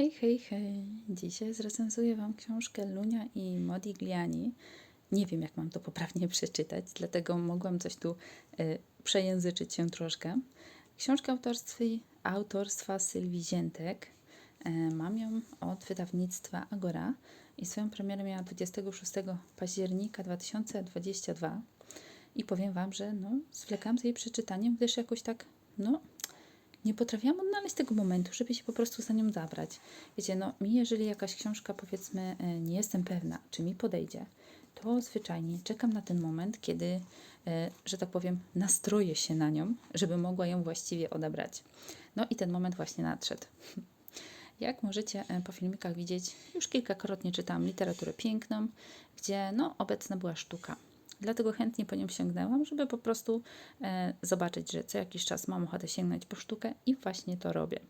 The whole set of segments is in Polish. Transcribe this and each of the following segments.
Hej, hej, hej. Dzisiaj zrecenzuję Wam książkę Lunia i Modigliani. Nie wiem, jak mam to poprawnie przeczytać, dlatego mogłam coś tu y, przejęzyczyć się troszkę. Książka autorstwa, autorstwa Sylwii Ziętek. E, mam ją od wydawnictwa Agora i swoją premierę miała 26 października 2022. I powiem Wam, że no, zwlekam z jej przeczytaniem, gdyż jakoś tak, no, nie potrafiłam odnaleźć tego momentu, żeby się po prostu za nią zabrać. Wiecie, no mi jeżeli jakaś książka, powiedzmy, e, nie jestem pewna, czy mi podejdzie, to zwyczajnie czekam na ten moment, kiedy, e, że tak powiem, nastroję się na nią, żeby mogła ją właściwie odebrać. No i ten moment właśnie nadszedł. Jak możecie e, po filmikach widzieć, już kilkakrotnie czytałam literaturę piękną, gdzie no, obecna była sztuka. Dlatego chętnie po nią sięgnęłam, żeby po prostu e, zobaczyć, że co jakiś czas mam ochotę sięgnąć po sztukę i właśnie to robię.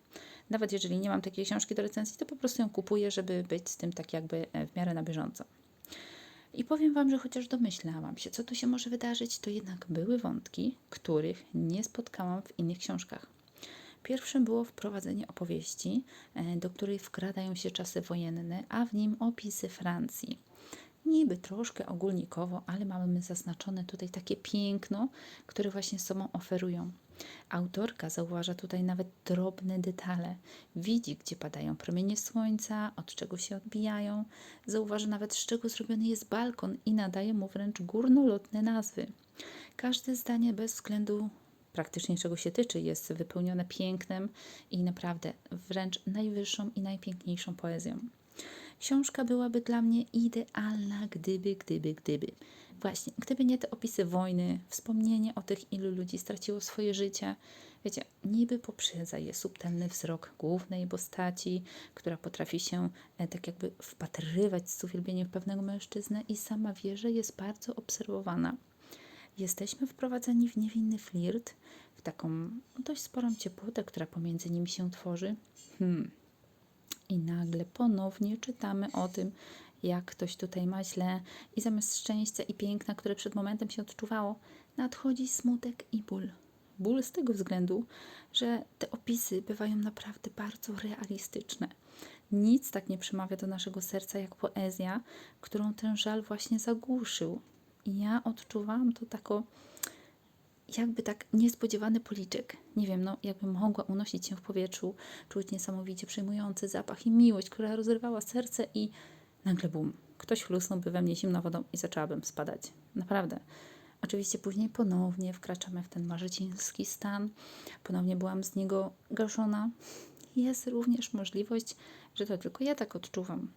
Nawet jeżeli nie mam takiej książki do recenzji, to po prostu ją kupuję, żeby być z tym tak jakby e, w miarę na bieżąco. I powiem Wam, że chociaż domyślałam się, co tu się może wydarzyć, to jednak były wątki, których nie spotkałam w innych książkach. Pierwszym było wprowadzenie opowieści, e, do której wkradają się czasy wojenne, a w nim opisy Francji. Niby troszkę ogólnikowo, ale mamy zaznaczone tutaj takie piękno, które właśnie sobą oferują. Autorka zauważa tutaj nawet drobne detale. Widzi, gdzie padają promienie słońca, od czego się odbijają. Zauważa nawet, z czego zrobiony jest balkon i nadaje mu wręcz górnolotne nazwy. Każde zdanie bez względu praktycznie czego się tyczy, jest wypełnione pięknem i naprawdę wręcz najwyższą i najpiękniejszą poezją. Książka byłaby dla mnie idealna, gdyby, gdyby, gdyby. Właśnie, gdyby nie te opisy wojny, wspomnienie o tych, ilu ludzi straciło swoje życie. Wiecie, niby poprzedza je subtelny wzrok głównej postaci, która potrafi się e, tak jakby wpatrywać z uwielbieniem w pewnego mężczyznę i sama wie, że jest bardzo obserwowana. Jesteśmy wprowadzeni w niewinny flirt, w taką dość sporą ciepłotę, która pomiędzy nimi się tworzy. Hmm. I nagle ponownie czytamy o tym, jak ktoś tutaj ma źle, i zamiast szczęścia i piękna, które przed momentem się odczuwało, nadchodzi smutek i ból. Ból z tego względu, że te opisy bywają naprawdę bardzo realistyczne. Nic tak nie przemawia do naszego serca jak poezja, którą ten żal właśnie zagłuszył. I ja odczuwałam to tako jakby tak niespodziewany policzek. Nie wiem, no jakby mogła unosić się w powietrzu, czuć niesamowicie przejmujący zapach i miłość, która rozrywała serce i nagle bum, ktoś chlusnąłby we mnie zimną wodą i zaczęłabym spadać. Naprawdę. Oczywiście później ponownie wkraczamy w ten marzyciński stan. Ponownie byłam z niego gaszona. Jest również możliwość, że to tylko ja tak odczuwam.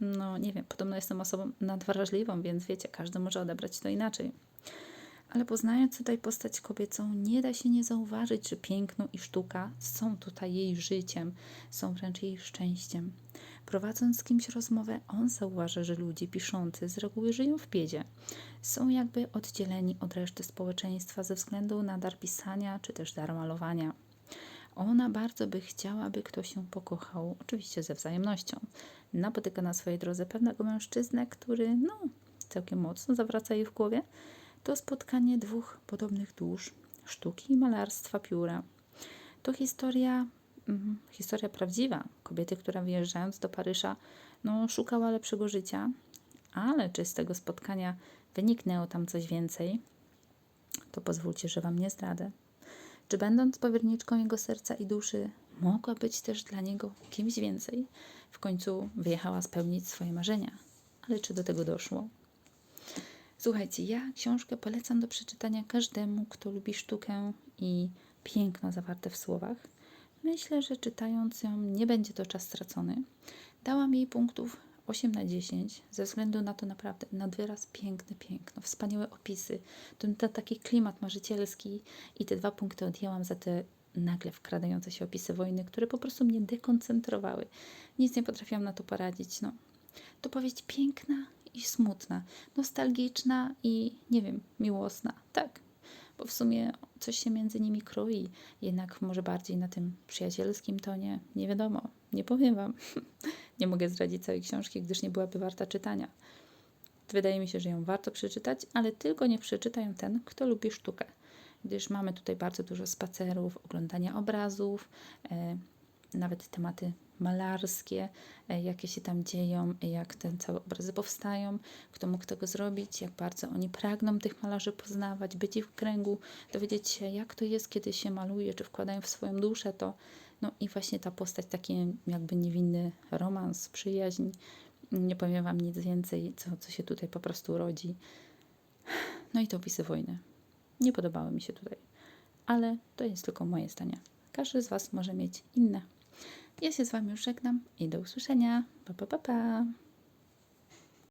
No nie wiem, podobno jestem osobą nadwrażliwą, więc wiecie, każdy może odebrać to inaczej. Ale poznając tutaj postać kobiecą, nie da się nie zauważyć, że piękno i sztuka są tutaj jej życiem, są wręcz jej szczęściem. Prowadząc z kimś rozmowę, on zauważa, że ludzie piszący z reguły żyją w biedzie. Są jakby oddzieleni od reszty społeczeństwa ze względu na dar pisania czy też dar malowania. Ona bardzo by chciała, aby ktoś się pokochał, oczywiście ze wzajemnością. Napotyka na swojej drodze pewnego mężczyznę, który, no, całkiem mocno zawraca jej w głowie, to spotkanie dwóch podobnych dusz, sztuki i malarstwa pióra. To historia, mm, historia prawdziwa kobiety, która wyjeżdżając do Paryża, no, szukała lepszego życia, ale czy z tego spotkania wyniknęło tam coś więcej, to pozwólcie, że Wam nie zdradzę. Czy będąc powierniczką jego serca i duszy, mogła być też dla niego kimś więcej? W końcu wyjechała spełnić swoje marzenia. Ale czy do tego doszło? Słuchajcie, ja książkę polecam do przeczytania każdemu, kto lubi sztukę i piękno zawarte w słowach. Myślę, że czytając ją nie będzie to czas stracony. Dałam jej punktów 8 na 10, ze względu na to naprawdę nad wyraz piękne piękno, wspaniałe opisy, ten, taki klimat marzycielski i te dwa punkty odjęłam za te nagle wkradające się opisy wojny, które po prostu mnie dekoncentrowały. Nic nie potrafiłam na to poradzić. No. To powieść piękna i smutna, nostalgiczna i nie wiem, miłosna. Tak, bo w sumie coś się między nimi kroi, jednak może bardziej na tym przyjacielskim tonie, nie wiadomo, nie powiem Wam. nie mogę zdradzić całej książki, gdyż nie byłaby warta czytania. Wydaje mi się, że ją warto przeczytać, ale tylko nie przeczyta ją ten, kto lubi sztukę, gdyż mamy tutaj bardzo dużo spacerów, oglądania obrazów, e, nawet tematy malarskie, e, jakie się tam dzieją, jak te całe obrazy powstają, kto mógł tego zrobić, jak bardzo oni pragną tych malarzy poznawać, być ich w kręgu, dowiedzieć się, jak to jest, kiedy się maluje, czy wkładają w swoją duszę to. No i właśnie ta postać, taki jakby niewinny romans, przyjaźń. Nie powiem Wam nic więcej, co, co się tutaj po prostu rodzi. No i to opisy wojny. Nie podobały mi się tutaj, ale to jest tylko moje zdanie. Każdy z Was może mieć inne. Ja się z Wami już żegnam i do usłyszenia. Pa, pa, pa, pa.